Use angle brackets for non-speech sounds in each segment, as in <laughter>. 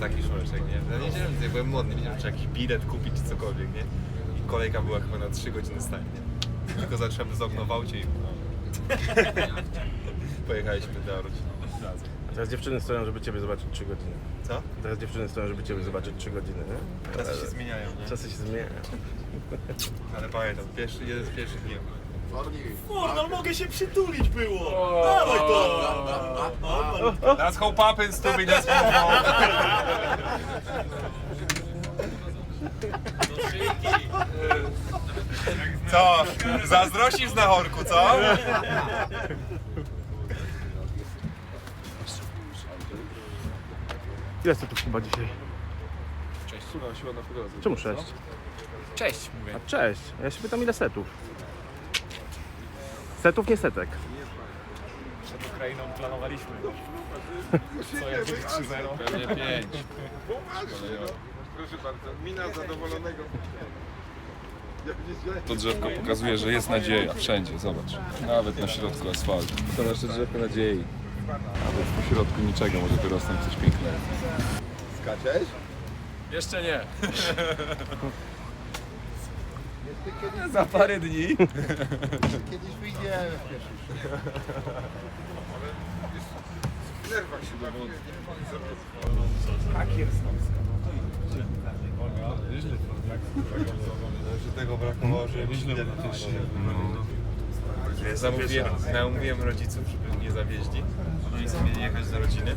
Taki szoreczek, nie? Ja nie wiedziałem, ja byłem młodny, nie wiedziałem, czy jakiś bilet kupić, czy cokolwiek, nie? I kolejka była chyba na 3 godziny stanie, nie? Tylko zacząłem z okno w aucie i... <laughs> Pojechaliśmy do rodziny. teraz dziewczyny stoją, żeby ciebie zobaczyć 3 godziny. Co? Teraz dziewczyny stoją, żeby ciebie zobaczyć 3 godziny, nie? Czasy się zmieniają, nie? Czasy się zmieniają. Ale pamiętam, pierwszy, jeden z pierwszych dni. Kurwa, mogę się przytulić było! Dawaj to! That's how happens to me, that's Co? Zazdrościsz na chorku, co? Ile setów chyba dzisiaj? Czemu 6? Cześć, mówię. A cześć. Ja się pytam ile setów. Setów, nie setek. Przed Ukrainą planowaliśmy. Co, jak będzie 3-0? Pewnie pięć. Proszę bardzo, mina zadowolonego. To drzewko pokazuje, że jest nadzieja wszędzie, zobacz. Nawet na środku asfaltu. To nasze drzewko nadziei. Nawet w środku niczego może wyrosnąć coś pięknego. Skaczesz? Jeszcze nie. <laughs> Za parę dni. <laughs> Kiedyś wyjdziemy w pierwszy W nerwach się bawię. Że tego brakowało, żeby być identycznie. Ja zamówiłem, namówiłem rodziców, żeby mnie zawieźli. Oni sobie mieli jechać do rodziny.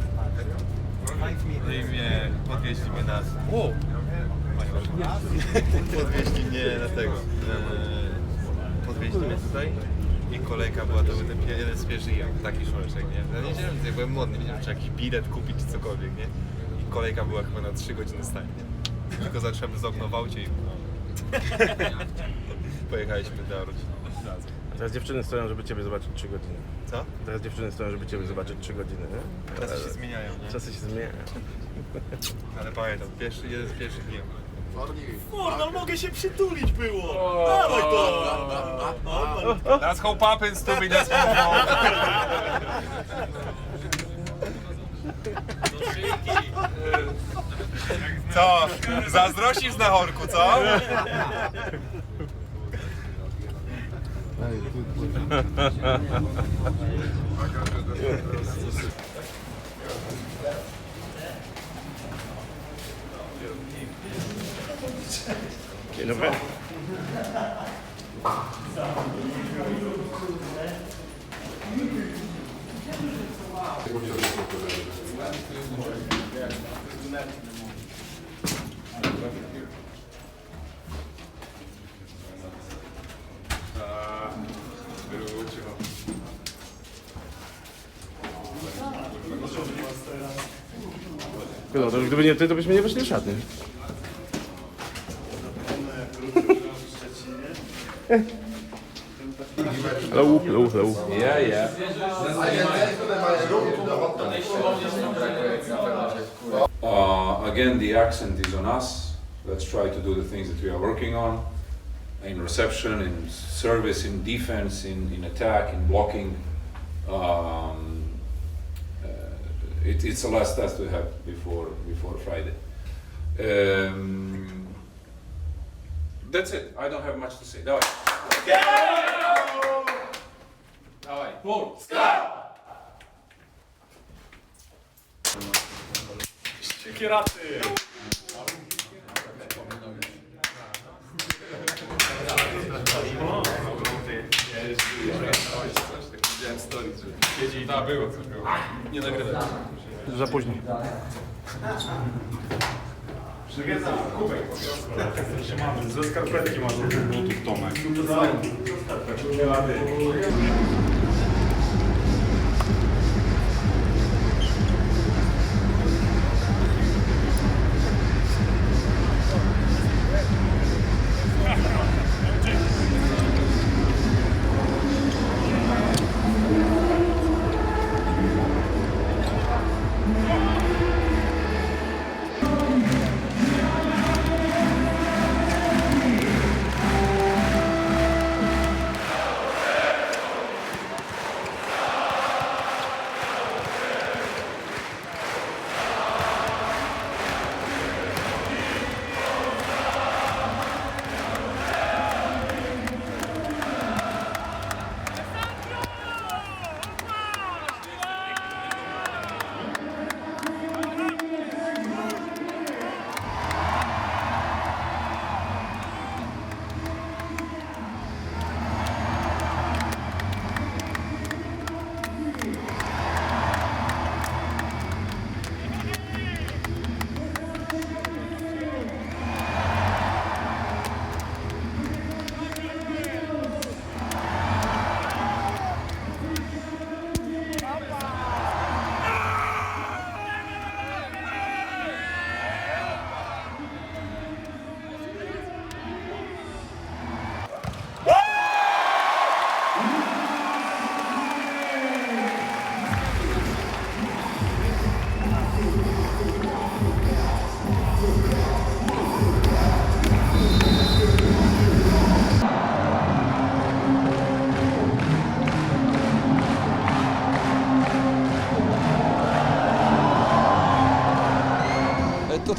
No i mnie podwieźli mnie na... O! Podwieźli mnie na tego. e, Podwieźli mnie tutaj. I kolejka była, to był ten pie- jeden z pierwszych jak taki szoreczek, nie? Ja nie wiedziałem, ja byłem młodny, nie wiedziałem, czy jakiś bilet kupić, czy cokolwiek, nie? I kolejka była chyba na 3 godziny stanie, nie? Tylko zacząłem z okno w aucie i... <laughs> Pojechaliśmy do rodziny teraz dziewczyny stoją, żeby ciebie zobaczyć 3 godziny. Co? Teraz dziewczyny stoją, żeby ciebie zobaczyć 3 godziny, nie? Czasy się zmieniają, nie? Czasy się zmieniają. Ale pamiętam, pierwszy, jeden z pierwszych dni. Kurwa, mogę się przytulić było! Dawaj to! That's how happens to me, that's Co? Zazdrościsz na chorku, co? Dobry. No, to gdyby nie ty, to byśmy nie weszli w szatni. Hello, hello, hello. Yeah, yeah. Uh, again, the accent is on us. Let's try to do the things that we are working on in reception, in service, in defense, in, in attack, in blocking. Um, uh, it, it's the last test we have before before Friday. Um, That's it. I don't have much to say. Dawaj. Dawaj. Pól. Kieraty! Widziałem stories, że siedzi. Tak, było coś było. Nie nagrywam. Za późno. Ze skarpetki masz od butów Tomek.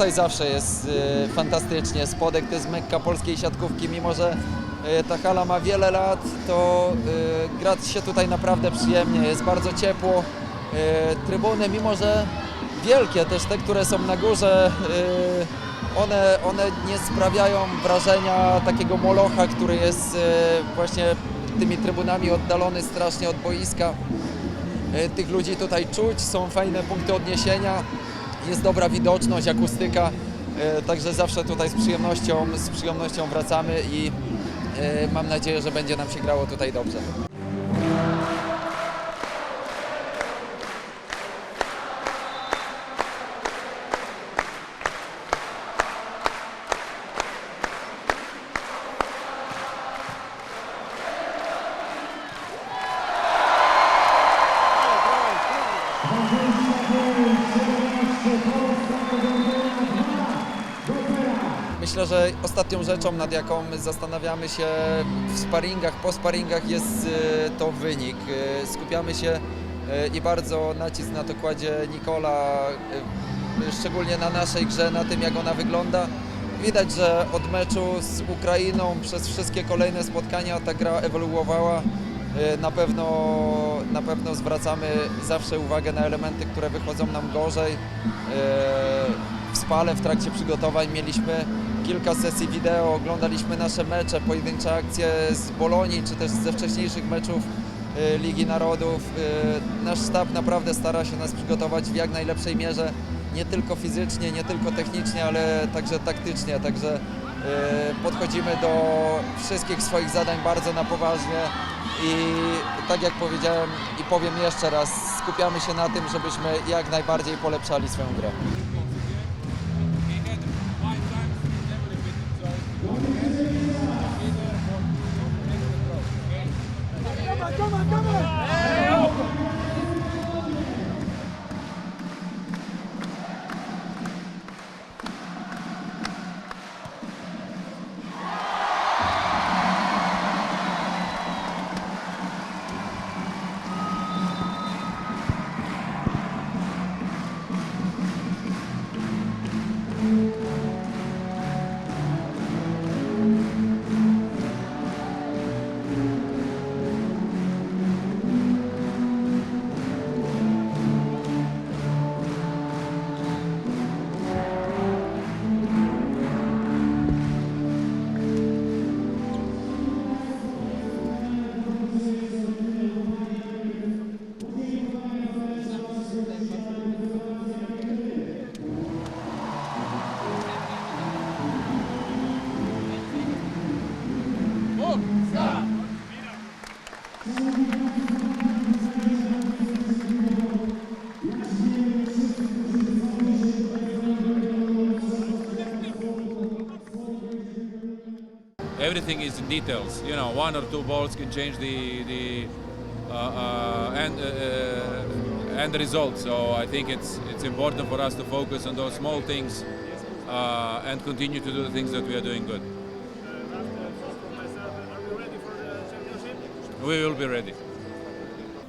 Tutaj zawsze jest y, fantastycznie. Spodek to jest mekka polskiej siatkówki, mimo że y, ta hala ma wiele lat, to y, gra się tutaj naprawdę przyjemnie, jest bardzo ciepło. Trybuny, mimo że wielkie, też te, które są na górze, one, one nie sprawiają wrażenia takiego molocha, który jest właśnie tymi trybunami oddalony strasznie od boiska. Tych ludzi tutaj czuć, są fajne punkty odniesienia, jest dobra widoczność, akustyka, e, także zawsze tutaj z przyjemnością, z przyjemnością wracamy i e, mam nadzieję, że będzie nam się grało tutaj dobrze. Myślę, że ostatnią rzeczą, nad jaką zastanawiamy się w sparingach, po sparingach jest e, to wynik. E, Skupiamy się e, i bardzo nacisk na to kładzie Nikola, szczególnie na naszej grze, na tym jak ona wygląda. Widać, że od meczu z Ukrainą przez wszystkie kolejne spotkania ta gra ewoluowała. Na pewno, na pewno zwracamy zawsze uwagę na elementy, które wychodzą nam gorzej. W Spale w trakcie przygotowań mieliśmy kilka sesji wideo, oglądaliśmy nasze mecze, pojedyncze akcje z Bolonii, czy też ze wcześniejszych meczów e, Ligi Narodów. E, Nasz sztab naprawdę stara się nas przygotować w jak najlepszej mierze, nie tylko fizycznie, nie tylko technicznie, ale także taktycznie. Także e, podchodzimy do wszystkich swoich zadań bardzo na poważnie i tak jak powiedziałem i powiem jeszcze raz, skupiamy się na tym, żebyśmy jak najbardziej polepszali swoją grę. Everything is in details. You know, one or two balls can change the the uh, uh, end uh, end result. So I think it's it's important for us to focus on those small things uh, and continue to do the things that we are doing good. We will be ready.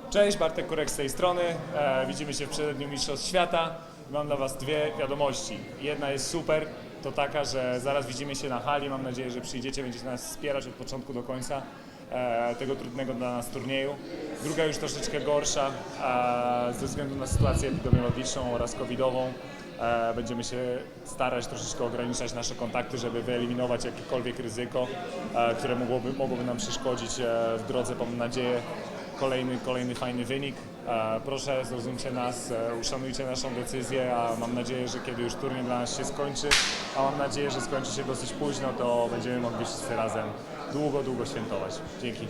Cześć, Bartek Kurek z tej strony. E, widzimy się w przededniu Mistrzostw Świata. Mam dla Was dwie wiadomości. Jedna jest super, to taka, że zaraz widzimy się na hali. Mam nadzieję, że przyjdziecie, będziecie nas wspierać od początku do końca e, tego trudnego dla nas turnieju. Druga już troszeczkę gorsza e, ze względu na sytuację epidemiologiczną oraz covidową. E, Będziemy się starać troszeczkę ograniczać nasze kontakty, żeby wyeliminować jakiekolwiek ryzyko, które mogłoby, mogłoby nam przeszkodzić w drodze, mam nadzieję, kolejny, kolejny fajny wynik. E, Proszę, zrozumcie nas, e, uszanujcie naszą decyzję, a mam nadzieję, że kiedy już turniej dla nas się skończy, a mam nadzieję, że skończy się dosyć późno, to będziemy mogli wszyscy razem długo, długo świętować. Dzięki.